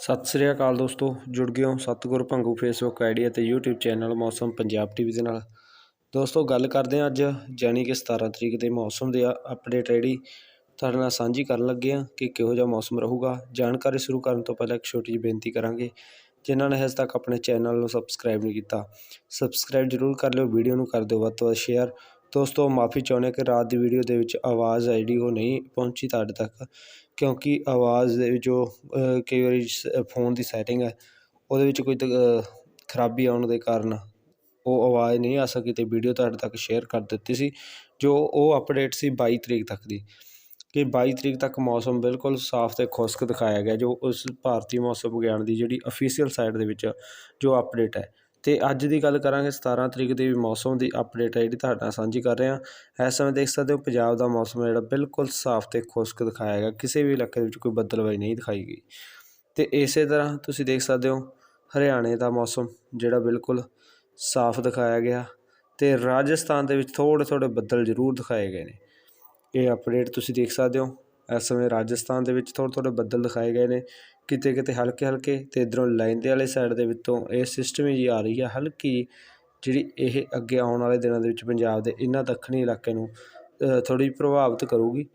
ਸਤਿ ਸ੍ਰੀ ਅਕਾਲ ਦੋਸਤੋ, ਜੁੜ ਗਏ ਹੋ ਸਤਿਗੁਰ ਭੰਗੂ ਫੇਸਬੁੱਕ ਆਈਡੀ ਅਤੇ YouTube channel Mausam Punjab TV ਦੇ ਨਾਲ। ਦੋਸਤੋ, ਗੱਲ ਕਰਦੇ ਹਾਂ ਅੱਜ, ਜਾਣੀ ਕਿ 17 ਤਰੀਕ ਦੇ ਮੌਸਮ ਦੇ ਅਪਡੇਟ ਜਿਹੜੀ। ਤੁਹਾਡੇ ਨਾਲ ਸਾਂਝੀ ਕਰਨ ਲੱਗੇ ਹਾਂ ਕਿ ਕਿਹੋ ਜਿਹਾ ਮੌਸਮ ਰਹੂਗਾ। ਜਾਣਕਾਰੀ ਸ਼ੁਰੂ ਕਰਨ ਤੋਂ ਪਹਿਲਾਂ ਇੱਕ ਛੋਟੀ ਜਿਹੀ ਬੇਨਤੀ ਕਰਾਂਗੇ। ਜਿਨ੍ਹਾਂ ਨੇ ਹਜੇ ਤੱਕ ਆਪਣੇ ਚੈਨਲ ਨੂੰ ਸਬਸਕ੍ਰਾਈਬ ਨਹੀਂ ਕੀਤਾ ਸਬਸਕ੍ਰਾਈਬ ਜ਼ਰੂਰ ਕਰ ਲਿਓ ਵੀਡੀਓ ਨੂੰ ਕਰ ਦਿਓ ਵੱਧ ਤੋਂ ਵੱਧ ਸ਼ੇਅਰ ਦੋਸਤੋ, ਮਾਫੀ ਚਾਹੁੰਦੇ ਕਿ ਰਾਤ ਦੀ ਵੀਡੀਓ ਦੇ ਵਿੱਚ ਆਵਾਜ਼ ਆ ਜਿਹੜੀ ਉਹ ਨਹੀਂ ਪਹੁੰਚੀ ਤੁਹਾਡੇ ਤੱਕ, ਕਿਉਂਕਿ ਆਵਾਜ਼ ਦੇ ਵਿੱਚ ਜੋ ਕਈ ਵਾਰੀ ਫੋਨ ਦੀ ਸੈਟਿੰਗ ਹੈ, ਉਹਦੇ ਵਿੱਚ ਕੋਈ ਤ- ਖਰਾਬੀ ਆਉਣ ਦੇ ਕਾਰਨ ਉਹ ਆਵਾਜ਼ ਨਹੀਂ ਆ ਸਕੀ ਤੇ ਵੀਡੀਓ ਤੁਹਾਡੇ ਤੱਕ ਸ਼ੇਅਰ ਕਰ ਦਿੱਤੀ ਸੀ, ਜੋ ਉਹ ਅਪਡੇਟ ਸੀ 22 ਤਰੀਕ ਤੱਕ ਦੀ। ਕਿ 22 ਤਰੀਕ ਤੱਕ ਮੌਸਮ ਬਿਲਕੁਲ ਸਾਫ਼ ਤੇ ਖੁਸ਼ਕ ਦਿਖਾਇਆ ਗਿਆ, ਜੋ ਉਸ ਭਾਰਤੀ ਮੌਸਮ ਵਿਗਿਆਨ ਦੀ ਜਿਹੜੀ ਅਫੀਸ਼ੀਅਲ ਸਾਈਟ ਦੇ ਵਿੱਚ ਜੋ ਅਪਡੇਟ ਹੈ। ਅਤੇ ਅੱਜ ਦੀ ਗੱਲ ਕਰਾਂਗੇ 17 ਤਰੀਕ ਦੀ ਮੌਸਮ ਦੀ ਅਪਡੇਟ ਹੈ ਜਿਹੜੀ ਤੁਹਾਡੇ ਨਾਲ ਸਾਂਝੀ ਕਰ ਰਿਹਾ। ਇਸ ਸਮੇਂ ਦੇਖ ਸਕਦੇ ਹੋ ਪੰਜਾਬ ਦਾ ਮੌਸਮ ਹੈ ਜਿਹੜਾ ਬਿਲਕੁਲ ਸਾਫ਼ ਤੇ ਖੁਸ਼ਕ ਦਿਖਾਇਆ ਗਿਆ। ਕਿਸੇ ਵੀ ਇਲਾਕੇ ਵਿੱਚ ਕੋਈ ਬੱਦਲਵਾਈ ਨਹੀਂ ਦਿਖਾਈ ਗਈ। ਤੇ ਇਸੇ ਤਰ੍ਹਾਂ ਤੁਸੀਂ ਦੇਖ ਸਕਦੇ ਹੋ ਹਰਿਆਣੇ ਦਾ ਮੌਸਮ ਜਿਹੜਾ ਬਿਲਕੁਲ ਸਾਫ਼ ਦਿਖਾਇਆ ਗਿਆ ਤੇ ਰਾਜਸਥਾਨ ਦੇ ਵਿੱਚ ਥੋੜ੍ਹੇ ਥੋੜ੍ਹੇ ਬੱਦਲ ਜ਼ਰੂਰ ਦਿਖਾਏ ਗਏ ਨੇ। ਇਹ ਅਪਡੇਟ ਤੁਸੀਂ ਦੇਖ ਸਕਦੇ ਹੋ। ਇਸ ਸਮੇਂ ਰਾਜਸਥਾਨ ਦੇ ਵਿੱਚ ਥੋੜ੍ਹੇ ਥੋੜ੍ਹੇ ਬੱਦਲ ਦਿਖਾਏ ਗਏ ਨੇ। ਕਿਤੇ ਕਿਤੇ ਹਲਕੇ ਹਲਕੇ ਅਤੇ ਇੱਧਰੋਂ ਲਾਈਨ ਦੇ ਵਾਲੇ ਸਾਈਡ ਦੇ ਵਿੱਚੋਂ ਇਹ ਸਿਸਟਮ ਹੀ ਆ ਰਹੀ ਹੈ ਹਲਕੀ ਜਿਹੜੀ ਇਹ ਅੱਗੇ ਆਉਣ ਵਾਲੇ ਦਿਨਾਂ ਦੇ ਵਿੱਚ ਪੰਜਾਬ ਦੇ ਇਹਨਾਂ ਦੱਖਣੀ ਇਲਾਕੇ ਨੂੰ ਥੋੜ੍ਹੀ ਪ੍ਰਭਾਵਿਤ ਕਰੂਗੀ।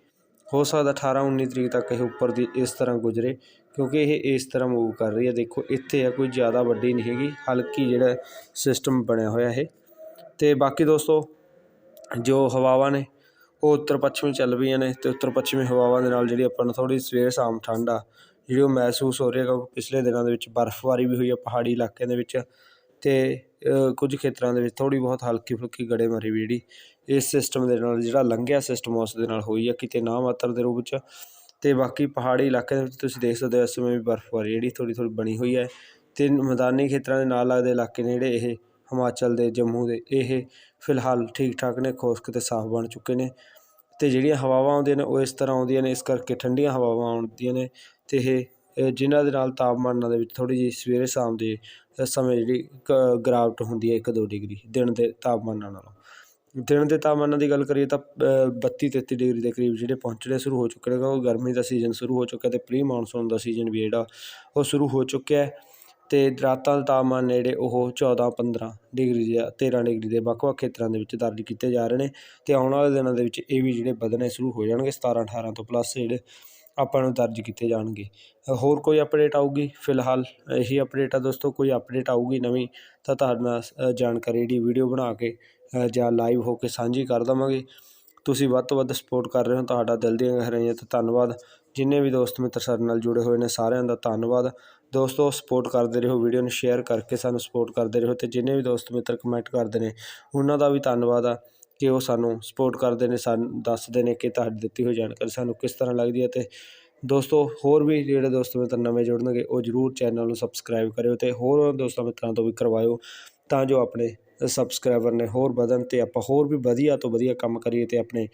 ਹੋ ਸਕਦਾ 18 19 ਤਰੀਕ ਤੱਕ ਇਹ ਉੱਪਰ ਦੀ ਇਸ ਤਰ੍ਹਾਂ ਗੁਜ਼ਰੇ, ਕਿਉਂਕਿ ਇਹ ਇਸ ਤਰ੍ਹਾਂ ਮੂਵ ਕਰ ਰਹੀ ਹੈ। ਦੇਖੋ, ਇੱਥੇ ਆ ਕੋਈ ਜ਼ਿਆਦਾ ਵੱਡੀ ਨਹੀਂ ਹੈਗੀ, ਹਲਕੀ ਜਿਹੜਾ ਸਿਸਟਮ ਬਣਿਆ ਹੋਇਆ ਇਹ। ਤੇ ਬਾਕੀ ਦੋਸਤੋ, ਜੋ ਹਵਾਵਾਂ ਨੇ, ਉਹ ਉੱਤਰ ਪੱਛਮੀ ਚੱਲ ਪਈਆਂ ਨੇ ਤੇ ਉੱਤਰ ਪੱਛਮੀ ਹਵਾਵਾਂ ਦੇ ਨਾਲ ਜਿਹੜੀ ਆਪਾਂ ਨੂੰ ਥੋੜੀ ਸਵੇਰ ਸ਼ਾਮ ਠੰਡ ਆ ਜਿਹੜੀ ਉਹ ਮਹਿਸੂਸ ਹੋ ਰਹੀ ਹੈ ਕਿਉਂਕਿ ਪਿਛਲੇ ਦਿਨਾਂ ਦੇ ਵਿੱਚ ਬਰਫ਼ਬਾਰੀ ਵੀ ਹੋਈ ਹੈ ਪਹਾੜੀ ਇਲਾਕਿਆਂ ਦੇ ਵਿੱਚ ਅਤੇ ਕੁਝ ਖੇਤਰਾਂ ਦੇ ਵਿੱਚ ਥੋੜ੍ਹੀ ਬਹੁਤ ਹਲਕੀ ਫੁਲਕੀ ਗੜੇਮਾਰੀ ਵੀ ਜਿਹੜੀ ਇਸ ਸਿਸਟਮ ਦੇ ਨਾਲ, ਜਿਹੜਾ ਲੰਘਿਆ ਸਿਸਟਮ ਉਸ ਦੇ ਨਾਲ ਹੋਈ ਹੈ ਕਿਤੇ ਨਾ ਮਾਤਰ ਦੇ ਰੂਪ 'ਚ ਅਤੇ ਬਾਕੀ ਪਹਾੜੀ ਇਲਾਕਿਆਂ ਦੇ ਵਿੱਚ ਤੁਸੀਂ ਦੇਖ ਸਕਦੇ ਹੋ, ਇਸ ਸਮੇਂ ਵੀ ਬਰਫ਼ਬਾਰੀ ਜਿਹੜੀ ਥੋੜ੍ਹੀ ਥੋੜ੍ਹੀ ਬਣੀ ਹੋਈ ਹੈ। ਅਤੇ ਮੈਦਾਨੀ ਖੇਤਰਾਂ ਦੇ ਨਾਲ ਲੱਗਦੇ ਇਲਾਕੇ ਨੇ ਜਿਹੜੇ ਇਹ ਹਿਮਾਚਲ ਦੇ, ਜੰਮੂ ਦੇ, ਇਹ ਫਿਲਹਾਲ ਠੀਕ ਠਾਕ ਨੇ, ਖੁਸ਼ਕ ਅਤੇ ਸਾਫ਼ ਬਣ ਚੁੱਕੇ ਨੇ। ਅਤੇ ਜਿਹੜੀਆਂ ਹਵਾਵਾਂ ਆਉਂਦੀਆਂ ਨੇ ਉਹ ਇਸ ਤਰ੍ਹਾਂ ਆਉਂਦੀਆਂ ਨੇ, ਇਸ ਕਰਕੇ ਠੰਡੀਆਂ ਹਵਾਵਾਂ ਆਉਂਦੀਆਂ ਨੇ ਅਤੇ ਇਹ ਇਹ ਜਿਨ੍ਹਾਂ ਦੇ ਨਾਲ ਤਾਪਮਾਨਾਂ ਦੇ ਵਿੱਚ ਥੋੜ੍ਹੀ ਜਿਹੀ ਸਵੇਰੇ ਸ਼ਾਮ ਦੇ ਸਮੇਂ ਜਿਹੜੀ ਕ- ਗਿਰਾਵਟ ਹੁੰਦੀ ਹੈ 1-2 ਡਿਗਰੀ ਦਿਨ ਦੇ ਤਾਪਮਾਨਾਂ ਨਾਲੋਂ। ਦਿਨ ਦੇ ਤਾਪਮਾਨਾਂ ਦੀ ਗੱਲ ਕਰੀਏ ਤਾਂ 32 33 ਡਿਗਰੀ ਦੇ ਕਰੀਬ ਜਿਹੜੇ ਪਹੁੰਚਣੇ ਸ਼ੁਰੂ ਹੋ ਚੁੱਕੇ ਨੇ, ਕਿਉਂਕਿ ਗਰਮੀ ਦਾ ਸੀਜ਼ਨ ਸ਼ੁਰੂ ਹੋ ਚੁੱਕਾ ਅਤੇ ਪ੍ਰੀ ਮਾਨਸੂਨ ਦਾ ਸੀਜ਼ਨ ਵੀ ਜਿਹੜਾ ਉਹ ਸ਼ੁਰੂ ਹੋ ਚੁੱਕਿਆ ਅਤੇ ਰਾਤਾਂ ਦਾ ਤਾਪਮਾਨ ਨੇ ਜਿਹੜੇ ਉਹ 14 15 ਡਿਗਰੀ ਜਾਂ 13 ਡਿਗਰੀ ਦੇ ਵੱਖ-ਵੱਖ ਖੇਤਰਾਂ ਦੇ ਵਿੱਚ ਦਰਜ ਕੀਤੇ ਜਾ ਰਹੇ ਨੇ ਅਤੇ ਆਉਣ ਵਾਲੇ ਦਿਨਾਂ ਦੇ ਵਿੱਚ ਇਹ ਵੀ ਜਿਹੜੇ ਵਧਣੇ ਸ਼ੁਰੂ ਹੋ ਜਾਣਗੇ 17 18 ਤੋਂ ਪਲੱਸ ਜਿਹੜੇ ਆਪਾਂ ਨੂੰ ਦਰਜ ਕੀਤੇ ਜਾਣਗੇ। ਹੋਰ ਕੋਈ ਅਪਡੇਟ ਆਊਗੀ? ਫਿਲਹਾਲ ਇਹੀ ਅਪਡੇਟ ਆ ਦੋਸਤੋ, ਕੋਈ ਅਪਡੇਟ ਆਊਗੀ ਨਵੀਂ ਤਾਂ ਤੁਹਾਡੇ ਨਾਲ ਜਾਣਕਾਰੀ ਜਿਹੜੀ ਵੀਡੀਓ ਬਣਾ ਕੇ ਜਾਂ ਲਾਈਵ ਹੋ ਕੇ ਸਾਂਝੀ ਕਰ ਦੇਵਾਂਗੇ। ਤੁਸੀਂ ਵੱਧ ਤੋਂ ਵੱਧ ਸਪੋਰਟ ਕਰ ਰਹੇ ਹੋ ਤੁਹਾਡਾ ਦਿਲ ਦੀਆਂ ਗਹਿਰਾਈਆਂ ਤੋਂ ਧੰਨਵਾਦ। ਜਿੰਨੇ ਵੀ ਦੋਸਤ ਮਿੱਤਰ ਸਾਡੇ ਨਾਲ ਜੁੜੇ ਹੋਏ ਨੇ ਸਾਰਿਆਂ ਦਾ ਧੰਨਵਾਦ। ਦੋਸਤੋ ਸਪੋਰਟ ਕਰਦੇ ਰਹੋ ਵੀਡੀਓ ਨੂੰ ਸ਼ੇਅਰ ਕਰਕੇ ਸਾਨੂੰ ਸਪੋਰਟ ਕਰਦੇ ਰਹੋ ਤੇ ਜਿੰਨੇ ਵੀ ਦੋਸਤ ਮਿੱਤਰ ਕਮੈਂਟ ਕਰਦੇ ਨੇ, ਉਹਨਾਂ ਦਾ ਵੀ ਧੰਨਵਾਦ ਆ ਕਿ ਉਹ ਸਾਨੂੰ ਸਪੋਰਟ ਕਰਦੇ ਨੇ, ਸਾਨੂੰ ਦੱਸਦੇ ਨੇ ਕਿ ਤੁਹਾਡੀ ਦਿੱਤੀ ਹੋਈ ਜਾਣਕਾਰੀ ਸਾਨੂੰ ਕਿਸ ਤਰ੍ਹਾਂ ਲੱਗਦੀ ਹੈ ਤੇ ਦੋਸਤੋ, ਹੋਰ ਵੀ ਜਿਹੜੇ ਦੋਸਤ ਮਿੱਤਰ ਨਵੇਂ ਜੁੜਨਗੇ, ਉਹ ਜਰੂਰ ਚੈਨਲ ਨੂੰ ਸਬਸਕ੍ਰਾਈਬ ਕਰਿਓ ਤੇ ਹੋਰ ਦੋਸਤਾਂ ਮਿੱਤਰਾਂ ਤੋਂ ਵੀ ਕਰਵਾਇਓ ਤਾਂ ਜੋ ਆਪਣੇ ਸਬਸਕ੍ਰਾਈਬਰ ਨੇ ਹੋਰ ਵਧਣ ਤੇ ਆਪਾਂ ਹੋਰ ਵੀ ਵਧੀਆ ਤੋਂ ਵਧੀਆ ਕੰਮ ਕਰੀਏ ਤੇ ਆਪਣੇ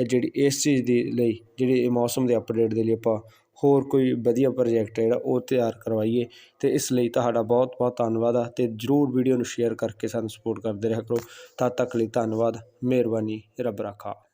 ਜਿਹੜੀ ਇਸ ਚੀਜ਼ ਦੇ ਲਈ, ਜਿਹੜੀ ਮੌਸਮ ਦੇ ਅਪਡੇਟ ਦੇ ਲਈ ਆਪਾਂ ਹੋਰ ਕੋਈ ਵਧੀਆ ਪ੍ਰੋਜੈਕਟ ਜਿਹੜਾ ਉਹ ਤਿਆਰ ਕਰਵਾਈਏ। ਅਤੇ ਇਸ ਲਈ ਤੁਹਾਡਾ ਬਹੁਤ ਬਹੁਤ ਧੰਨਵਾਦ ਆ ਅਤੇ ਜਰੂਰ ਵੀਡੀਓ ਨੂੰ ਸ਼ੇਅਰ ਕਰਕੇ ਸਾਨੂੰ ਸਪੋਰਟ ਕਰਦੇ ਰਿਹਾ ਕਰੋ। ਤਦ ਤੱਕ ਲਈ ਧੰਨਵਾਦ, ਮਿਹਰਬਾਨੀ, ਰੱਬ ਰਾਖਾ।